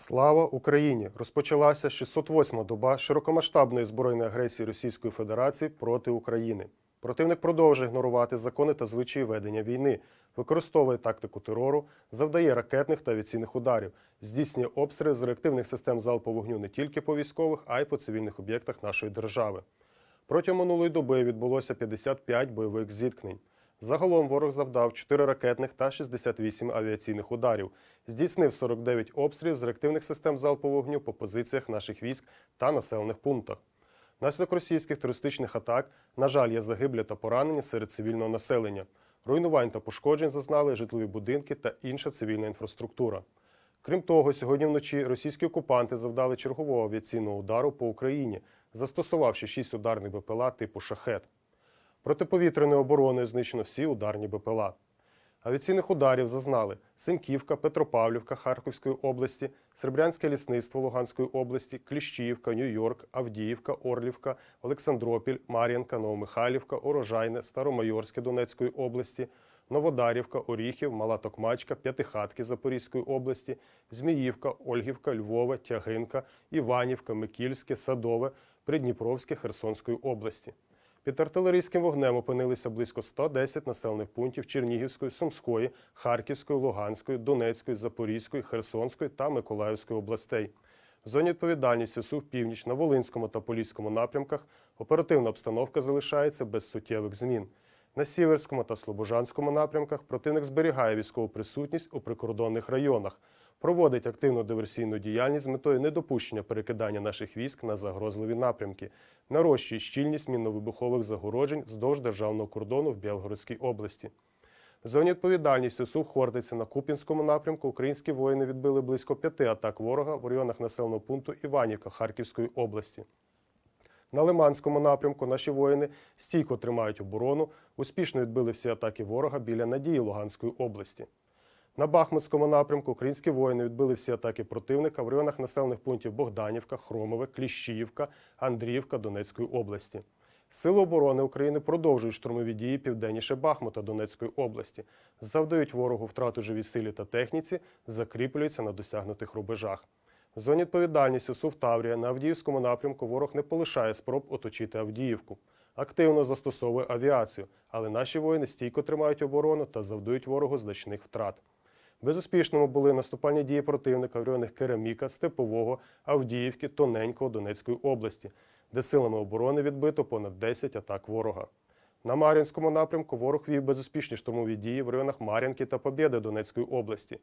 Слава Україні! Розпочалася 608-ма доба широкомасштабної збройної агресії Російської Федерації проти України. Противник продовжує ігнорувати закони та звичаї ведення війни, використовує тактику терору, завдає ракетних та авіаційних ударів, здійснює обстріли з реактивних систем залпового вогню не тільки по військових, а й по цивільних об'єктах нашої держави. Протягом минулої доби відбулося 55 бойових зіткнень. Загалом ворог завдав 4 ракетних та 68 авіаційних ударів, здійснив 49 обстрілів з реактивних систем залпового вогню по позиціях наших військ та населених пунктах. Внаслідок російських терористичних атак, на жаль, є загиблі та поранені серед цивільного населення. Руйнувань та пошкоджень зазнали житлові будинки та інша цивільна інфраструктура. Крім того, сьогодні вночі російські окупанти завдали чергового авіаційного удару по Україні, застосувавши 6 ударних БПЛА типу шахет. Протиповітряною обороною знищено всі ударні БПЛА. Авіаційних ударів зазнали Синьківка, Петропавлівка Харківської області, Серебрянське лісництво Луганської області, Кліщіївка, Нью-Йорк, Авдіївка, Орлівка, Олександропіль, Мар'їнка, Новомихайлівка, Урожайне, Старомайорське Донецької області, Новодарівка, Оріхів, Мала Токмачка, П'ятихатки Запорізької області, Зміївка, Ольгівка, Львова, Тягинка, Іванівка, Микільське, Садове, Придніпровське Херсонської області. Під артилерійським вогнем опинилися близько 110 населених пунктів Чернігівської, Сумської, Харківської, Луганської, Донецької, Запорізької, Херсонської та Миколаївської областей. В зоні відповідальності СУВ Північ на Волинському та Поліському напрямках оперативна обстановка залишається без суттєвих змін. На Сіверському та Слобожанському напрямках противник зберігає військову присутність у прикордонних районах, проводить активну диверсійну діяльність з метою недопущення перекидання наших військ на загрозливі напрямки, нарощує щільність мінно-вибухових загороджень вздовж державного кордону в Білгородській області. В зоні відповідальності СУВ Хортиця на Куп'янському напрямку українські воїни відбили близько п'яти атак ворога в районах населеного пункту Іванівка Харківської області. На Лиманському напрямку наші воїни стійко тримають оборону, успішно відбили всі атаки ворога біля Надії Луганської області. На Бахмутському напрямку українські воїни відбили всі атаки противника в районах населених пунктів Богданівка, Хромове, Кліщіївка, Андріївка Донецької області. Сили оборони України продовжують штурмові дії південніше Бахмута Донецької області, завдають ворогу втрату живій силі та техніці, закріплюються на досягнутих рубежах. В зоні відповідальності СУВ Таврія на Авдіївському напрямку ворог не полишає спроб оточити Авдіївку. Активно застосовує авіацію, але наші воїни стійко тримають оборону та завдають ворогу значних втрат. Безуспішними були наступальні дії противника в районах Кераміка, Степового, Авдіївки, Тоненького Донецької області, де силами оборони відбито понад 10 атак ворога. На Мар'їнському напрямку ворог вів безуспішні штурмові дії в районах Мар'їнки та Побєди Донецької області.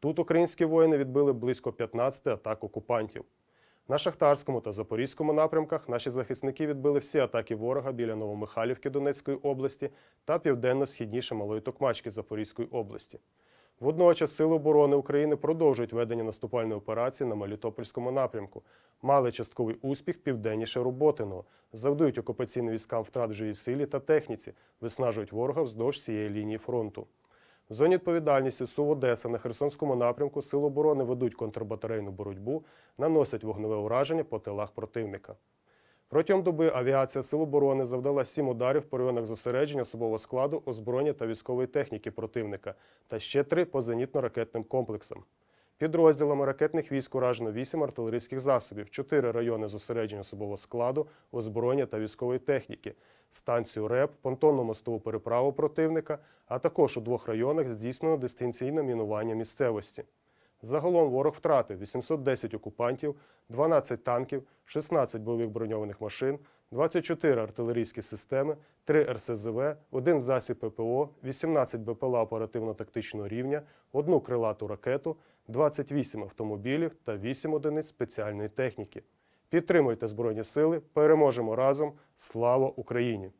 Тут українські воїни відбили близько 15 атак окупантів. На Шахтарському та Запорізькому напрямках наші захисники відбили всі атаки ворога біля Новомихайлівки Донецької області та південно-східніше Малої Токмачки Запорізької області. Водночас Сили оборони України продовжують ведення наступальної операції на Мелітопольському напрямку. Мали частковий успіх південніше Роботиного, завдають окупаційним військам втрат живій силі та техніці, виснажують ворога вздовж цієї лінії фронту. В зоні відповідальності СУ Одеса на Херсонському напрямку Сили оборони ведуть контрбатарейну боротьбу, наносять вогневе ураження по тилах противника. Протягом доби авіація Сил оборони завдала сім ударів по районах зосередження особового складу, озброєння та військової техніки противника та ще три по зенітно-ракетним комплексам. Підрозділами ракетних військ уражено 8 артилерійських засобів, 4 райони зосередження особового складу, озброєння та військової техніки, станцію РЕП, понтонну мостову переправу противника, а також у двох районах здійснено дистанційне мінування місцевості. Загалом ворог втратив 810 окупантів, 12 танків, 16 бойових броньованих машин, 24 артилерійські системи, 3 РСЗВ, 1 засіб ППО, 18 БПЛА оперативно-тактичного рівня, 1 крилату ракету, 28 автомобілів та 8 одиниць спеціальної техніки. Підтримуйте Збройні Сили, переможемо разом! Слава Україні!